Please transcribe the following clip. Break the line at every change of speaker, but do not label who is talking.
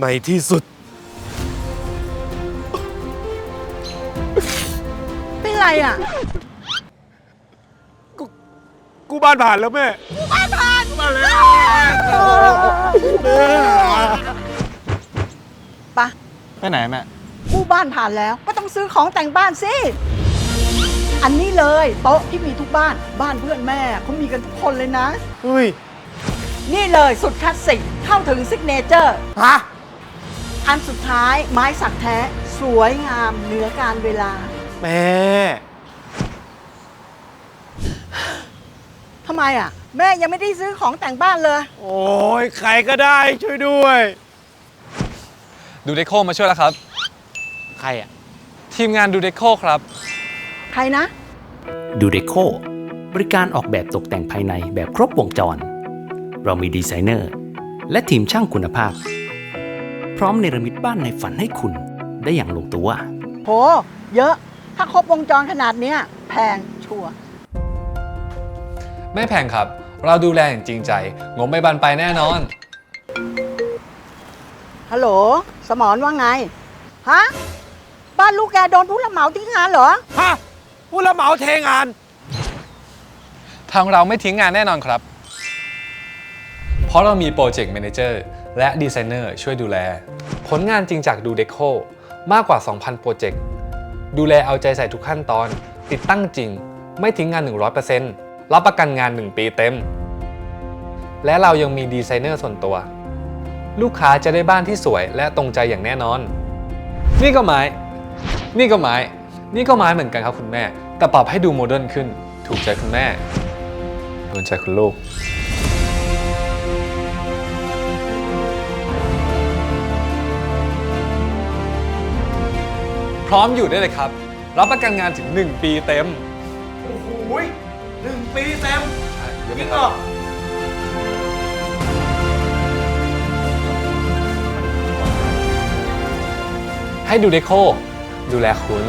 ในที่สุด
เป็นไรอะ
กูบ้านผ่านแล้วแม่
ปะ
ไปไหนแม่
กู้บ้านผ่านแล้ว ก็ต้องซื้อของแต่งบ้านสิ อันนี้เลยโต๊ะที่มีทุกบ้านบ้านเพื่อนแม่เขามีกันทุกคนเลยนะ
เฮ้ย
นี่เลยสุดคลาสสิกเข้าถึงซิกเนเจอร์
ฮะ
อันสุดท้ายไม้สักแท้สวยงามเหนือการเวลา
แม่
ทำไมอะ แม่ยังไม่ได้ซื้อของแต่งบ้านเลย
โอ้ยใครก็ได้ช่วยด้วย
ดูเดโคมาช่วยแล้วครับ
ใครอะ
ทีมงานดูเดโคครับ
ใครนะ
ดูเดโคบริการออกแบบตกแต่งภายในแบบครบวงจร เรามีดีไซเนอร์ และทีมช่างคุณภาพ พร้อมเนรมิตบ้านในฝันให้คุณได้อย่างลงตัว
โห เยอะ ถ้าครบวงจรขนาดเนี้ยแพงชัวร์
ไม่แพงครับ เราดูแลอย่างจริงใจ งบไม่บานไปลายแน่นอน
ฮัลโหล สมอนว่าไง ฮะ บ้านลูกแกโดนผู้รับเหมาทิ้งงานเหรอ
ฮะผู้รับเหมาเทงาน
ทางเราไม่ทิ้งงานแน่นอนครับ เพราะเรามีโปรเจกต์แมเนเจอร์ และดีไซเนอร์ช่วยดูแล ผลงานจริงจากดูเดโคมากกว่า 2,000 โปรเจกต์ ดูแลเอาใจใส่ทุกขั้นตอน ติดตั้งจริง ไม่ทิ้งงาน 100%รับประกันงาน 1 ปีเต็ม และเรายังมีดีไซเนอร์ส่วนตัว ลูกค้าจะได้บ้านที่สวยและตรงใจอย่างแน่นอน นี่ก็ไม้ นี่ก็ไม้ นี่ก็ไม้เหมือนกันครับคุณแม่ แต่ปรับให้ดูโมเดิร์นขึ้น ถูกใจคุณแม่โดนใจคุณลูก พร้อมอยู่ได้เลยครับ รับประกันงานถึง 1 ปีเต็ม
โอ้โหยหนึ่งปีเต็ม
เดี๋ยว
จริ
นะ
ง
ค
เหร
รั
อบ
ให้ดูเดโคดูแลคุณ